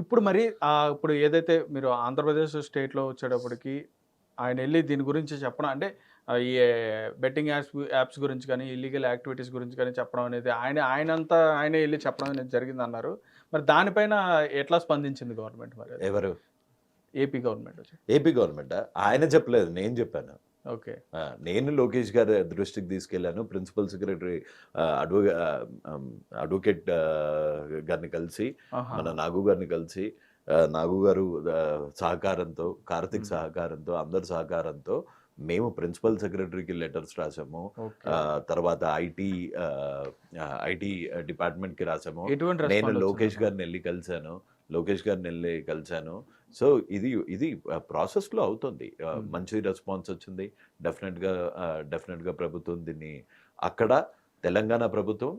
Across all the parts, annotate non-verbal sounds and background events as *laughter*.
ఇప్పుడు మరి ఇప్పుడు ఏదైతే మీరు ఆంధ్రప్రదేశ్ స్టేట్లో వచ్చేటప్పటికి ఆయన వెళ్ళి దీని గురించి చెప్పడం అంటే ఈ బెట్టింగ్ యాప్స్ యాప్స్ గురించి కానీ ఇల్లీగల్ యాక్టివిటీస్ గురించి కానీ చెప్పడం అనేది ఆయన ఆయనంతా ఆయనే వెళ్ళి చెప్పడం అనేది జరిగింది అన్నారు మరి దానిపైన ఎట్లా స్పందించింది గవర్నమెంట్ మరి? ఎవరు? AP government AP government? ఆయన చెప్పలేదు నేను చెప్పాను. ఓకే. నేను లోకేష్ గారి దృష్టికి తీసుకెళ్ళాను. ప్రిన్సిపల్ సెక్రటరీ అడ్వకే అడ్వకేట్ గారిని కలిసి. మన నాగు గారిని కలిసి నాగు గారు సహకారంతో కార్తిక్. సహకారంతో అందరి సహకారంతో మేము ప్రిన్సిపల్ సెక్రటరీకి లెటర్స్ రాసాము. తర్వాత ఐటీ ఐటీ డిపార్ట్మెంట్కి రాసాము. నేను లోకేష్? గారిని వెళ్ళి కలిశాను. లోకేష్ గారిని వెళ్ళి కలిశాను. సో ఇది ఇది ప్రాసెస్లో అవుతుంది. మంచి రెస్పాన్స్ వచ్చింది. డెఫినెట్గా డెఫినెట్గా ప్రభుత్వం దీన్ని అక్కడ తెలంగాణ ప్రభుత్వం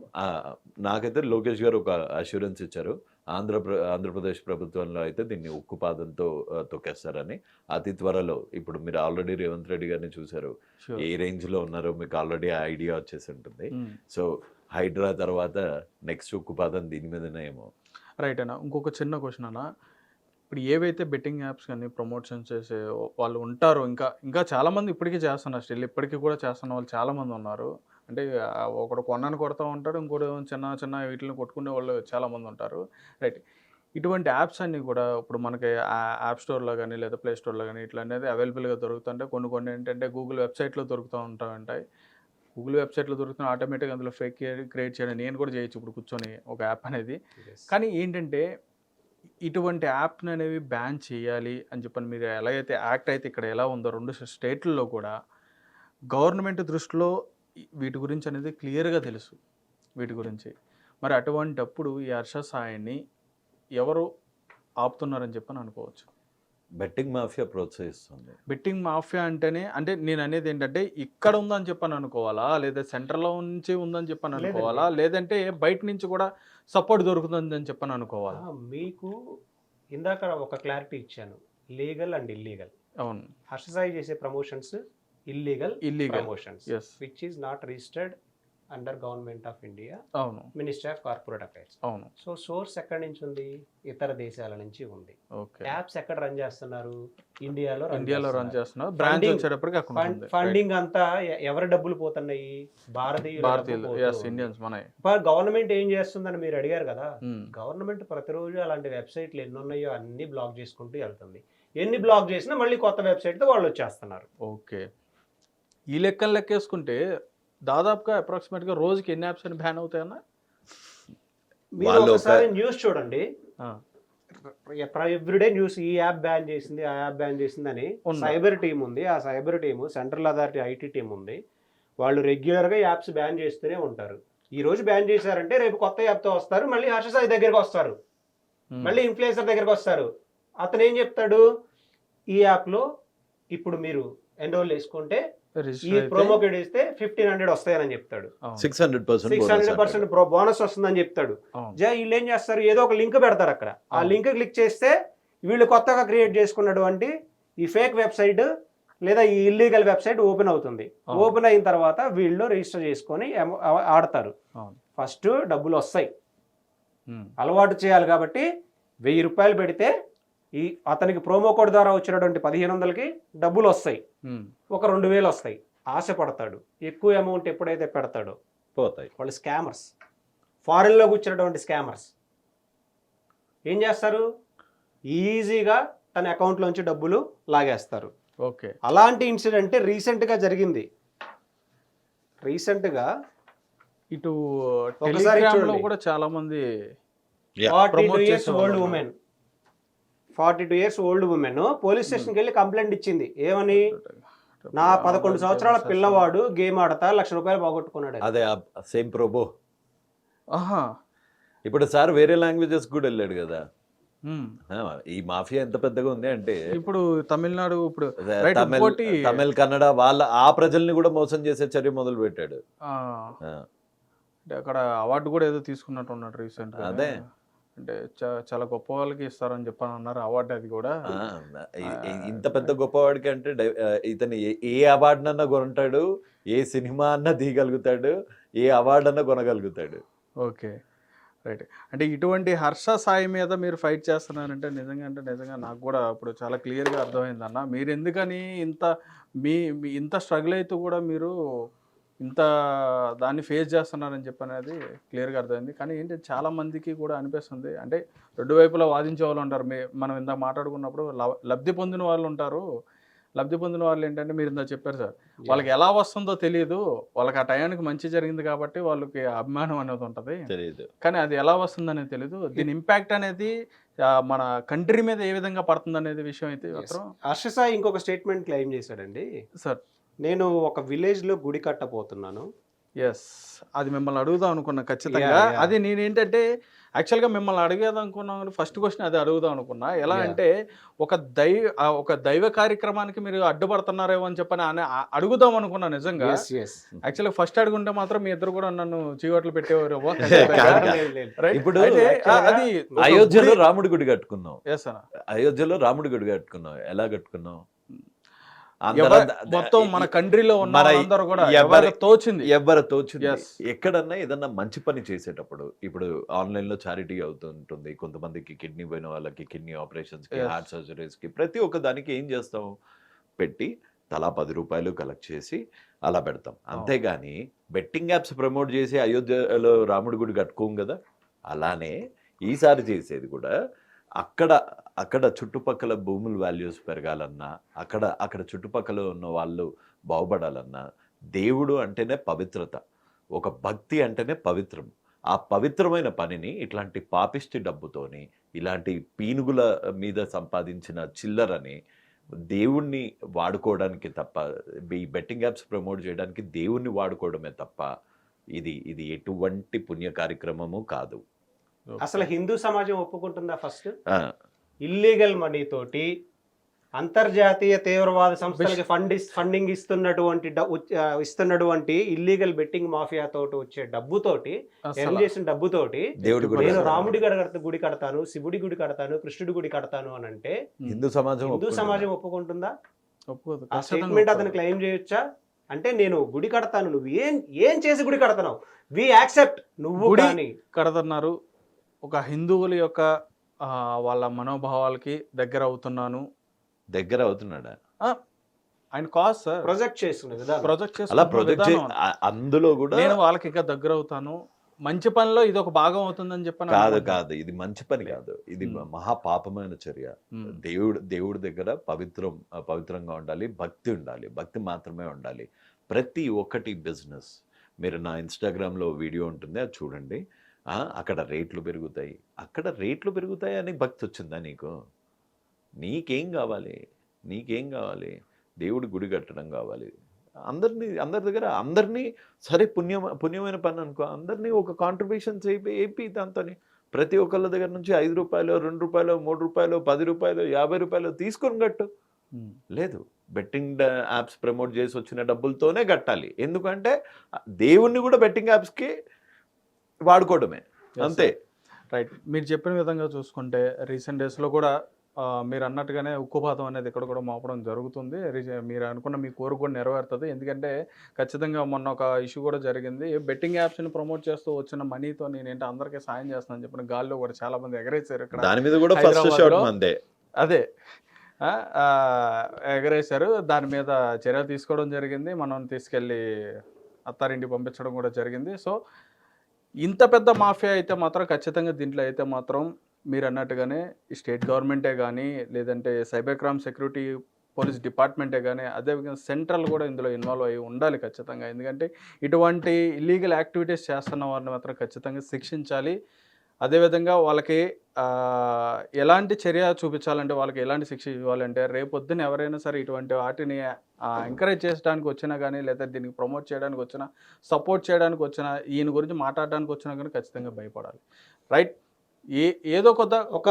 నాకైతే లోకేష్ గారు ఒక అష్యూరెన్స్ ఇచ్చారు. ఆంధ్ర ఆంధ్రప్రదేశ్ ప్రభుత్వంలో అయితే దీన్ని ఉక్కుపాదంతో తొక్కేస్తారని. అతి త్వరలో ఇప్పుడు మీరు ఆల్రెడీ రేవంత్ రెడ్డి గారిని చూశారు. ఏ రేంజ్లో ఉన్నారో మీకు ఆల్రెడీ ఐడియా వచ్చేసి ఉంటుంది. సో హైడ్రా తర్వాత నెక్స్ట్ ఉక్కుపాదం దీని మీదనే ఏమో రైట్ అన్న. ఇంకొక చిన్న క్వశ్చన్ అన్న. ఇప్పుడు ఏవైతే బెట్టింగ్ యాప్స్ కానీ ప్రమోషన్స్ చేసే వాళ్ళు ఉంటారో ఇంకా ఇంకా చాలామంది ఇప్పటికీ చేస్తున్నారు. స్టిల్ ఇప్పటికీ కూడా చేస్తున్న వాళ్ళు చాలామంది ఉన్నారు. అంటే ఒకడు కొన్నాను కొడతా ఉంటాడు ఇంకోటి చిన్న చిన్న వీటిని కొట్టుకునే వాళ్ళు చాలామంది ఉంటారు. రైట్. ఇటువంటి యాప్స్ అన్నీ కూడా ఇప్పుడు మనకి యాప్ స్టోర్లో కానీ లేదా ప్లే స్టోర్లో కానీ ఇట్లా అనేది అవైలబుల్గా దొరుకుతుంటాయి. కొన్ని కొన్ని ఏంటంటే గూగుల్ వెబ్సైట్లో దొరుకుతూ ఉంటా ఉంటాయి. గూగుల్ వెబ్సైట్లో దొరుకుతున్న ఆటోమేటిక్గా అందులో ఫేక్ క్రియేట్ చేయడం నేను కూడా చేయొచ్చు ఇప్పుడు కూర్చొని ఒక యాప్ అనేది. కానీ ఏంటంటే ఇటువంటి యాప్ని అనేవి బ్యాన్ చేయాలి అని చెప్పని మీరు ఎలాగైతే యాక్ట్ అయితే ఇక్కడ ఎలా ఉందో రెండు స్టేట్లలో కూడా గవర్నమెంట్ దృష్టిలో వీటి గురించి అనేది క్లియర్గా తెలుసు వీటి గురించి. మరి అటువంటప్పుడు ఈ హర్ష సాయిని ఎవరు ఆపుతున్నారని చెప్పని అనుకోవచ్చు. బెట్టింగ్ మాఫియా ప్రోత్సహిస్తుంది. బెట్టింగ్ మాఫియా అంటేనే అంటే నేను అనేది ఏంటంటే ఇక్కడ ఉందని చెప్పని అనుకోవాలా లేదా సెంటర్లో నుంచి ఉందని చెప్పని. అనుకోవాలా లేదంటే బయట నుంచి కూడా సపోర్ట్ దొరుకుతుందని చెప్పని అనుకోవాలా మీకు ఇందాక ఒక క్లారిటీ ఇచ్చాను. Legal and illegal. అవును. హర్షసాయి చేసే promotions illegal illegal promotions which is not registered under government of India అవును. మినిస్ట్రీ ఆఫ్ కార్పొరేట్ అఫైర్స్ అవును. సో సోర్స్ ఎక్కడి నుంచి ఉంది? ఇతర దేశాల నుంచి ఉంది. ఓకే యాప్స్ ఎక్కడ రన్ చేస్తున్నారు? ఇండియాలో ఇండియాలో రన్ చేస్తున్నారు. బ్రాంచ్ వచ్చేటప్పటికి ఫండింగ్ అంతా ఎవరి డబ్బులు పోతున్నాయి? భారతీయుల గవర్నమెంట్ ఏం చేస్తుందని మీరు అడిగారు కదా? గవర్నమెంట్ ప్రతిరోజు అలాంటి వెబ్సైట్లు ఎన్ని ఉన్నాయో అన్ని బ్లాక్ చేసుకుంటూ వెళ్తుంది. ఎన్ని బ్లాక్ చేసినా మళ్ళీ కొత్త వెబ్సైట్తో వాళ్ళు వచ్చేస్తున్నారు. ఓకే ఈ లెక్కలు లెక్కేసుకుంటే దాదాపుగా అప్రాక్సిమేట్గా రోజుకి ఎన్ని యాప్స్ అని బ్యాన్ అవుతాయన్నా? మీరు వాళ్ళు ఒక- ఒకసారి న్యూస్ చూడండి. ఆ, ఎవ్రీడే న్యూస్ ఈ యాప్ బ్యాన్ చేసింది ఆ యాప్ బ్యాన్ చేసింది అని. సైబర్ టీం ఉంది. ఆ cyber team central authority IT team ఉంది. వాళ్ళు రెగ్యులర్గా యాప్స్ బ్యాన్ చేస్తూనే ఉంటారు. ఈ రోజు బ్యాన్ చేశారంటే రేపు కొత్త యాప్తో వస్తారు. మళ్ళీ హర్షసాయి దగ్గరికి వస్తారు. ఉమ్, మళ్ళీ ఇన్ఫ్లుయెన్సర్ దగ్గరికి వస్తారు. అతను ఏం చెప్తాడు? ఈ యాప్లో ఇప్పుడు మీరు ఎన్రోల్ చేసుకుంటే ఈ ప్రోమో కోడ్ ఇస్తే ఫిఫ్టీన్ హండ్రెడ్ వస్తాయని చెప్తాడు. Six hundred percent six hundred percent bonus వస్తుందని చెప్తాడు. జా వీళ్ళు ఏం చేస్తారు? ఏదో ఒక లింక్ పెడతారు అక్కడ. ఆ. లింక్ క్లిక్ చేస్తే వీళ్ళు కొత్తగా క్రియేట్ చేసుకున్నటువంటి ఈ ఫేక్ వెబ్సైట్ లేదా ఈ ఇల్లీగల్ వెబ్సైట్ ఓపెన్ అవుతుంది. ఓపెన్ అయిన తర్వాత వీళ్ళు రిజిస్టర్ చేసుకొని ఆడతారు. ఫస్ట్ డబ్బులు వస్తాయి. అలవాటు చేయాలి కాబట్టి వెయ్యి రూపాయలు పెడితే ఈ అతనికి ప్రోమో కోడ్ ద్వారా వచ్చినటువంటి పదిహేను వందలకి డబ్బులు వస్తాయి. ఒక రెండు వేలు వస్తాయి. ఆశపడతాడు. ఎక్కువ అమౌంట్ ఎప్పుడైతే పెడతాడో పోతాయి. వాళ్ళు స్కామర్స్ ఫారెన్లో కూర్చున్నటువంటి స్కామర్స్ ఏం చేస్తారు? ఈజీగా తన అకౌంట్లోంచి డబ్బులు లాగేస్తారు. ఓకే. అలాంటి ఇన్సిడెంట్ రీసెంట్గా జరిగింది. రీసెంట్గా ఇటు ఒకసారి. కూడా చాలా మంది ఉన్నారు. Women forty two years old women police స్టేషన్కి వెళ్ళి కంప్లైంట్ ఇచ్చింది. ఏమని? నా పదకొండు సంవత్సరాల పిల్లవాడు గేమ్ ఆడతా లక్ష రూపాయలు పోగొట్టుకున్నాడు. అదే సేమ్ ప్రోబో ఆహా. ఇప్పుడు సార్ వేరే లాంగ్వేజెస్ కూడా వెళ్ళాడు కదా. ఆ, ఈ మాఫియా ఎంత పెద్దగా ఉంది అంటే ఇప్పుడు తమిళనాడు ఇప్పుడు తమిళ్ తమిళ్ కన్నడ వాళ్ళ ఆ ప్రజల్ని కూడా మోసం చేసే చర్య మొదలు పెట్టాడు. అంటే అక్కడ అవార్డు కూడా ఏదో తీసుకున్నట్టు ఉన్నాడు రీసెంట్ అదే. అంటే చాలా గొప్ప వాళ్ళకి ఇస్తారని చెప్పని అన్నారు అవార్డు అది కూడా. ఇంత పెద్ద గొప్పవాడికి అంటే ఇతను ఏ- అవార్డు అన్నా కొనుంటాడు ఏ సినిమా అన్నా తీయగలుగుతాడు ఏ అవార్డు అన్నా కొనగలుగుతాడు. ఓకే. రైట్. అంటే ఇటువంటి హర్ష సాయి మీద మీరు ఫైట్ చేస్తున్నారంటే నిజంగా అంటే నిజంగా నాకు కూడా ఇప్పుడు చాలా క్లియర్గా అర్థమైంది అన్న మీరు ఎందుకని ఇంత మీ మీ ఇంత స్ట్రగుల్ అయితే కూడా మీరు ఇంత దాన్ని ఫేస్ చేస్తున్నారని చెప్పి అనేది క్లియర్గా అర్థమైంది. కానీ ఏంటి చాలా మందికి కూడా అనిపిస్తుంది. అంటే రెండు వైపులా వాదించే వాళ్ళు ఉంటారు. మీ మనం ఇందాక మాట్లాడుకున్నప్పుడు లబ్ధి పొందిన వాళ్ళు ఉంటారు. లబ్ధి పొందిన వాళ్ళు ఏంటంటే మీరు ఇందా చెప్పారు సార్. వాళ్ళకి ఎలా వస్తుందో తెలియదు వాళ్ళకి ఆ టయానికి మంచి జరిగింది కాబట్టి వాళ్ళకి అభిమానం అనేది ఉంటుంది. తెలియదు కానీ అది ఎలా వస్తుందనేది తెలియదు దీని ఇంపాక్ట్ అనేది మన కంట్రీ మీద ఏ విధంగా పడుతుంది అనేది విషయం అయితే హర్ష సాయి ఇంకొక స్టేట్మెంట్ క్లెయిమ్ చేశాడండి. సార్. నేను ఒక విలేజ్లో గుడి కట్టబోతున్నాను. ఎస్ అది మిమ్మల్ని అడుగుదాం అనుకున్నా ఖచ్చితంగా. అది నేను ఏంటంటే యాక్చువల్గా మిమ్మల్ని అడిగేది అనుకున్నాను ఫస్ట్ క్వశ్చన్ అది అడుగుదాం అనుకున్నా. ఎలా. అంటే ఒక దైవ ఒక దైవ కార్యక్రమానికి మీరు అడ్డుపడుతున్నారేమో అని చెప్పని అనే- ఆ- అడుగుదాం అనుకున్నా నిజంగా. యాక్చువల్గా ఫస్ట్ అడుగుంటే మాత్రం మీ ఇద్దరు కూడా నన్ను చీవట్లు పెట్టేవారు. *laughs* ఇప్పుడు అది అయోధ్యలో రాముడి గుడి కట్టుకున్నాం. ఎస్ అన్న అయోధ్యలో రాముడి గుడి కట్టుకున్నాం. ఎలా కట్టుకున్నాం? మొత్తం మన కంట్రీలో ఉన్న కూడా ఎవరి- తోచింది. ఎవరు తోచింది. ఎక్కడన్నా ఏదన్నా మంచి పని చేసేటప్పుడు ఇప్పుడు ఆన్లైన్లో చారిటీ అవుతుంటుంది. కొంతమందికి కిడ్నీ పోయిన వాళ్ళకి కిడ్నీ ఆపరేషన్స్కి. హార్ట్ సర్జరీస్కి ప్రతి ఒక్క దానికి ఏం చేస్తాం? పెట్టి తలా పది రూపాయలు కలెక్ట్ చేసి అలా పెడతాం. అంతేగాని బెట్టింగ్ యాప్స్ ప్రమోట్ చేసి అయోధ్యలో రాముడి గుడి కట్టుకోం కదా? అలానే ఈసారి చేసేది కూడా అక్కడ అక్కడ చుట్టుపక్కల భూముల వాల్యూస్ పెరగాలన్నా అక్కడ అక్కడ చుట్టుపక్కల ఉన్న వాళ్ళు బాగుపడాలన్నా దేవుడు అంటేనే పవిత్రత. ఒక భక్తి అంటేనే పవిత్రం. ఆ పవిత్రమైన పనిని ఇట్లాంటి పాపిష్టి డబ్బుతోని ఇలాంటి పీనుగుల మీద సంపాదించిన చిల్లరని దేవుణ్ణి వాడుకోవడానికి తప్ప ఈ బెట్టింగ్ యాప్స్ ప్రమోట్ చేయడానికి దేవుణ్ణి వాడుకోవడమే తప్ప ఇది ఇది ఎటువంటి పుణ్య కార్యక్రమము కాదు. అసలు హిందూ సమాజం ఒప్పుకుంటుందా ఫస్ట్? ఇల్లీగల్ మనీ తోటి అంతర్జాతీయ తీవ్రవాద సంస్థలకి ఫండ్ ఫండింగ్ ఇస్తున్నటువంటి ఇస్తున్నటువంటి ఇల్లీగల్ బెట్టింగ్ మాఫియా తోటి వచ్చే డబ్బుతోటి ఎర్న్ చేసిన డబ్బుతోటి నేను. రాముడి గడ కడత- గుడి కడతాను శివుడి గుడి కడతాను కృష్ణుడి గుడి కడతాను అని అంటే హిందూ సమాజం హిందూ? సమాజం ఒప్పుకుంటుందా? ఆ స్టేట్మెంట్ అతను. క్లెయిమ్ చేయొచ్చా? అంటే నేను గుడి కడతాను నువ్వు ఏం ఏం చేసి గుడి కడతావు వి యాక్సెప్ట్ నువ్వు గుడి- కడుతున్నారు. ఒక హిందువుల యొక్క వాళ్ళ మనోభావాలకి దగ్గర అవుతున్నాను దగ్గర అవుతున్నాడా ఆయన కాజ్ సార్. ప్రొజెక్ట్ చేస్తున్న విధానం. ప్రొజెక్ట్ అలా చేసి ప్రొజెక్ట్ అందులో కూడా నేను వాళ్ళకి ఇంకా దగ్గర అవుతాను మంచి పనిలో ఇది ఒక భాగం అవుతుందని చెప్పని కాదు. కాదు. ఇది మంచి పని కాదు. ఇది Hmm. మహాపాపమైన చర్య. దేవుడు దేవుడి దగ్గర పవిత్రం పవిత్రంగా ఉండాలి. భక్తి ఉండాలి. భక్తి మాత్రమే ఉండాలి. ప్రతి ఒక్కటి బిజినెస్. మీరు నా ఇన్స్టాగ్రామ్లో వీడియో ఉంటుంది అది చూడండి. అక్కడ రేట్లు పెరుగుతాయి. అక్కడ రేట్లు పెరుగుతాయి అని భక్తి వచ్చిందా నీకు? నీకేం కావాలి? నీకేం కావాలి? దేవుడి గుడి కట్టడం కావాలి. అందరినీ అందరి దగ్గర అందరినీ సరే పుణ్యం పుణ్యమైన పని అనుకో అందరినీ ఒక కాంట్రిబ్యూషన్స్ అయిపోయి ఏపీ దాంతోని. ప్రతి ఒక్కళ్ళ దగ్గర నుంచి ఐదు రూపాయలు రెండు రూపాయలు మూడు రూపాయలు పది రూపాయలు యాభై రూపాయలు తీసుకొని కట్టు. లేదు. బెట్టింగ్ యాప్స్ ప్రమోట్ చేసి వచ్చిన డబ్బులతోనే కట్టాలి. ఎందుకంటే దేవుణ్ణి కూడా బెట్టింగ్ యాప్స్కి వాడుకోవడమే. అంతే. రైట్ మీరు చెప్పిన విధంగా చూసుకుంటే రీసెంట్ డేస్లో కూడా మీరు అన్నట్టుగానే ఉక్కుపాతం అనేది ఇక్కడ కూడా మోపడం జరుగుతుంది. మీరు అనుకున్న మీ కోరిక కూడా నెరవేరుతుంది. ఎందుకంటే ఖచ్చితంగా మొన్న ఒక ఇష్యూ కూడా జరిగింది. బెట్టింగ్ యాప్స్ని ప్రమోట్ చేస్తూ వచ్చిన మనీతో నేను ఏంటి అందరికీ సాయం చేస్తానని చెప్పిన గాల్లో కూడా చాలా మంది ఎగరేశారు ఇక్కడ దాని మీద కూడా ఫస్ట్ అదే. ఎగరేశారు. దాని మీద చర్య తీసుకోవడం జరిగింది. మనం తీసుకెళ్ళి అత్తారింటికి పంపించడం కూడా జరిగింది. సో ఇంత పెద్ద మాఫియా అయితే మాత్రం ఖచ్చితంగా దీంట్లో అయితే మాత్రం మీరు అన్నట్టుగానే ఈ స్టేట్ గవర్నమెంటే కానీ లేదంటే సైబర్ క్రైమ్ సెక్యూరిటీ పోలీస్ డిపార్ట్మెంటే కానీ అదేవిధంగా సెంట్రల్ కూడా ఇందులో ఇన్వాల్వ్ అయ్యి ఉండాలి ఖచ్చితంగా. ఎందుకంటే ఇటువంటి ఇల్లీగల్ యాక్టివిటీస్ చేస్తున్న వారిని మాత్రం ఖచ్చితంగా శిక్షించాలి. అదేవిధంగా వాళ్ళకి ఎలాంటి చర్య చూపించాలంటే వాళ్ళకి ఎలాంటి శిక్ష ఇవ్వాలంటే రేపొద్దున ఎవరైనా సరే ఇటువంటి వాటిని ఎంకరేజ్ చేయడానికి వచ్చినా కానీ లేదా దీనికి ప్రమోట్ చేయడానికి వచ్చినా సపోర్ట్ చేయడానికి వచ్చినా ఈయన గురించి మాట్లాడడానికి వచ్చినా కానీ ఖచ్చితంగా భయపడాలి. రైట్ ఏ ఏదో కొత్త ఒక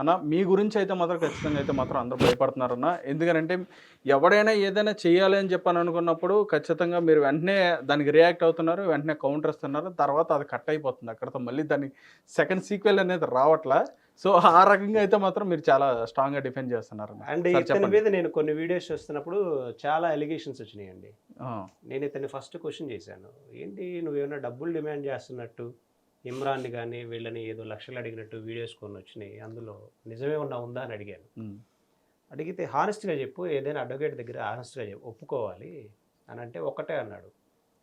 అన్న మీ గురించి అయితే మాత్రం ఖచ్చితంగా అయితే మాత్రం అందరూ భయపడుతున్నారన్న. ఎందుకంటే ఎవడైనా ఏదైనా చేయాలి అని చెప్పని అనుకున్నప్పుడు ఖచ్చితంగా మీరు వెంటనే దానికి రియాక్ట్ అవుతున్నారు వెంటనే కౌంటర్ ఇస్తున్నారు తర్వాత అది కట్ అయిపోతుంది. అక్కడతో మళ్ళీ దానికి సెకండ్ సీక్వెల్ అనేది రావట్లా. సో ఆ రకంగా అయితే మాత్రం మీరు చాలా స్ట్రాంగ్గా డిఫెండ్ చేస్తున్నారు అండ్ ఇతని. మీద నేను కొన్ని వీడియోస్ చూస్తున్నప్పుడు చాలా ఎలిగేషన్స్ వచ్చినాయండి. నేను ఇతన్ని ఫస్ట్ క్వశ్చన్ చేశాను. ఏంటి నువ్వేమైనా డబ్బులు డిమాండ్ చేస్తున్నట్టు? ఇమ్రాన్ని కానీ వీళ్ళని ఏదో లక్షలు అడిగినట్టు వీడియోస్ కొన్ని వచ్చినాయి అందులో నిజమే ఉన్నా ఉందా అని అడిగాను. అడిగితే హానెస్ట్గా చెప్పు ఏదైనా అడ్వకేట్ దగ్గర హానెస్ట్గా చెప్పు ఒప్పుకోవాలి అని అంటే ఒకటే అన్నాడు.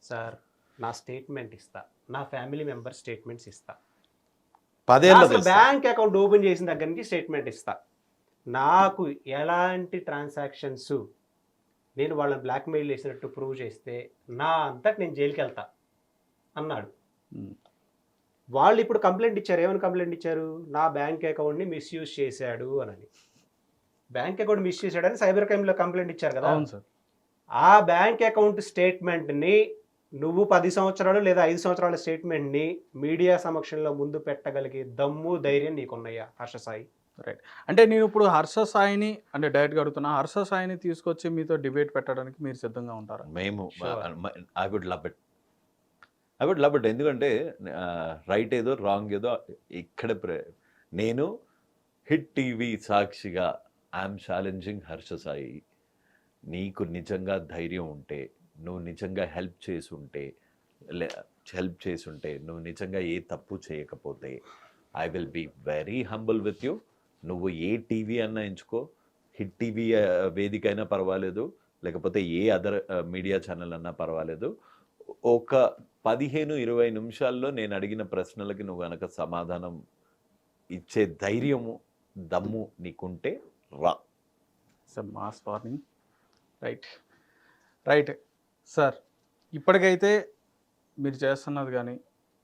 సార్ నా స్టేట్మెంట్ ఇస్తా. నా ఫ్యామిలీ మెంబర్ స్టేట్మెంట్స్ ఇస్తా. పదేళ్ళ బ్యాంక్ అకౌంట్ ఓపెన్ చేసిన దగ్గర నుంచి స్టేట్మెంట్ ఇస్తా. నాకు ఎలాంటి ట్రాన్సాక్షన్స్ నేను వాళ్ళని బ్లాక్మెయిల్ చేసినట్టు ప్రూవ్ చేస్తే నా అంతటి నేను జైలుకి వెళ్తా అన్నాడు. వాళ్ళు ఇప్పుడు కంప్లైంట్ ఇచ్చారు. ఏమని కంప్లైంట్ ఇచ్చారు? నా బ్యాంక్ అకౌంట్ని మిస్యూజ్ చేశాడు అని బ్యాంక్ అకౌంట్ మిస్ చేశాడని సైబర్ క్రైమ్లో కంప్లైంట్ ఇచ్చారు కదా? అవును సార్. ఆ బ్యాంక్ అకౌంట్ స్టేట్మెంట్ని నువ్వు పది సంవత్సరాలు లేదా ఐదు సంవత్సరాల స్టేట్మెంట్ని మీడియా సమక్షంలో ముందు పెట్టగలిగే దమ్ము ధైర్యం నీకున్నాయా హర్ష సాయి. అంటే నేను ఇప్పుడు హర్ష సాయిని అంటే డైరెక్ట్గా అడుగుతున్నా హర్ష సాయిని తీసుకొచ్చి మీతో డిబేట్ పెట్టడానికి మీరు సిద్ధంగా ఉంటారా? మేము. I would love it. I లబట్ ఎందుకంటే రైట్ ఏదో రాంగ్ ఏదో ఇక్కడ నేను హిట్ టీవీ సాక్షిగా ఐఎమ్ ఛాలెంజింగ్ హర్ష సాయి. నీకు నిజంగా ధైర్యం ఉంటే నువ్వు నిజంగా హెల్ప్ చేసి ఉంటే హెల్ప్ చేసి ఉంటే నువ్వు నిజంగా ఏ తప్పు చేయకపోతే I will be very humble with you నువ్వు ఏ టీవీ అన్నా ఎంచుకో. హిట్ టీవీ వేదిక అయినా పర్వాలేదు. లేకపోతే ఏ అదర్ మీడియా ఛానల్ అన్నా పర్వాలేదు. ఒక పదిహేను ఇరవై నిమిషాల్లో నేను అడిగిన ప్రశ్నలకి నువ్వు కనుక సమాధానం ఇచ్చే ధైర్యము దమ్ము నీకుంటే రా. Sir mass warning. Right. Right. Sir ఇప్పటికైతే మీరు చేస్తున్నది కానీ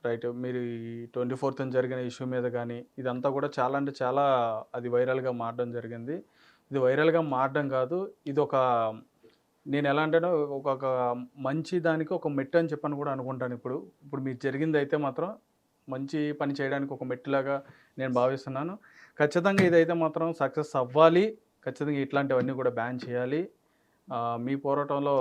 రైట్ మీరు ఈ ట్వంటీ ఫోర్త్ జరిగిన ఇష్యూ మీద కానీ ఇదంతా కూడా చాలా అంటే చాలా అది వైరల్గా మారడం జరిగింది. ఇది వైరల్గా మారడం కాదు ఇది ఒక నేను ఎలా అంటేనో ఒక మంచి దానికి ఒక మెట్టు అని చెప్పని కూడా అనుకుంటాను ఇప్పుడు. ఇప్పుడు మీరు జరిగింది అయితే మాత్రం మంచి పని చేయడానికి ఒక మెట్టులాగా నేను భావిస్తున్నాను. ఖచ్చితంగా ఇదైతే మాత్రం సక్సెస్ అవ్వాలి. ఖచ్చితంగా ఇట్లాంటివన్నీ కూడా బ్యాన్ చేయాలి. మీ పోరాటంలో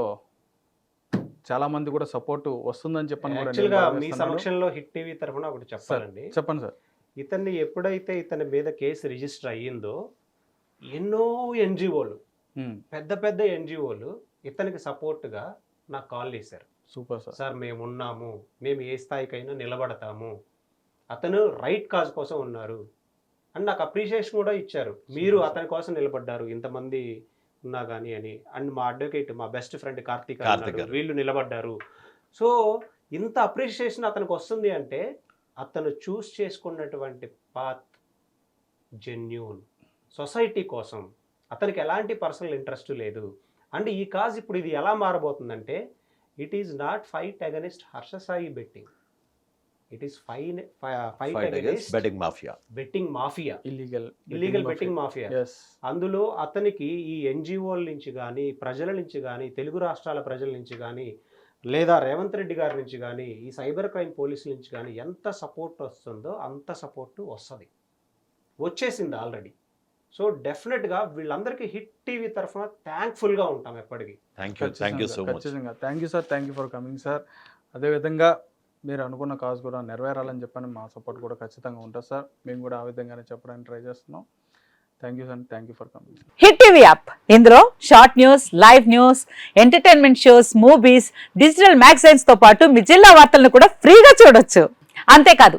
చాలా మంది కూడా సపోర్ట్ వస్తుందని చెప్పని కూడా మీ. సమక్షంలో హిట్ టీవీ తరఫున ఒకటి చెప్పాలండి. చెప్పండి సార్. ఇతన్ని ఎప్పుడైతే ఇతని మీద కేసు రిజిస్టర్ అయ్యిందో ఎన్నో ఎన్జిఓలు పెద్ద పెద్ద ఎన్జిఓలు ఇతనికి సపోర్ట్గా నాకు కాల్ చేశారు. Super sir. సార్ మేము ఉన్నాము మేము ఏ స్థాయికైనా నిలబడతాము. అతను రైట్ కాజ్ కోసం ఉన్నారు. అండ్ నాకు అప్రిషియేషన్ కూడా ఇచ్చారు. మీరు. అతని కోసం నిలబడ్డారు. ఇంతమంది ఉన్నా కానీ అని. అండ్ మా అడ్వకేట్ మా బెస్ట్ ఫ్రెండ్ కార్తీక్. వీళ్ళు నిలబడ్డారు. సో ఇంత అప్రిషియేషన్ అతనికి వస్తుంది అంటే అతను చూస్ చేసుకున్నటువంటి పాత్ జెన్యూన్ సొసైటీ కోసం అతనికి ఎలాంటి పర్సనల్ ఇంట్రెస్ట్ లేదు. అండ్ ఈ కాజ్ ఇప్పుడు ఇది ఎలా మారబోతుందంటే it is not fight against Harsha Sai betting it is fine fight against betting mafia betting mafia illegal illegal betting mafia yes అందులో అతనికి ఈ ఎన్జిఓల నుంచి కానీ ప్రజల నుంచి కానీ తెలుగు రాష్ట్రాల ప్రజల నుంచి కానీ లేదా రేవంత్ రెడ్డి గారి నుంచి కానీ ఈ సైబర్ క్రైమ్ పోలీసుల నుంచి కానీ ఎంత సపోర్ట్ వస్తుందో అంత సపోర్ట్ వస్తుంది. వచ్చేసింది ఆల్రెడీ. సో డెఫినెట్గా వీళ్ళందరికీ హిట్ టీవీ తరఫున థ్యాంక్ఫుల్గా ఉంటాం ఎప్పటికీ. Thank you thank you so much ఖచ్చితంగా. Thank you sir thank you for coming sir అదేవిధంగా మీరు అనుకున్న కాజ్ కూడా నెరవేరాలని చెప్పని మా సపోర్ట్ కూడా ఖచ్చితంగా ఉంటుంది సార్ మేము కూడా ఆ విధంగానే చెప్పడానికి ట్రై చేస్తున్నాం. Thank you sir thank you for coming Hit TV app. ఇందులో short news live news entertainment shows movies digital మ్యాగజైన్స్తో పాటు మీ జిల్లా వార్తలను కూడా ఫ్రీగా చూడొచ్చు. అంతేకాదు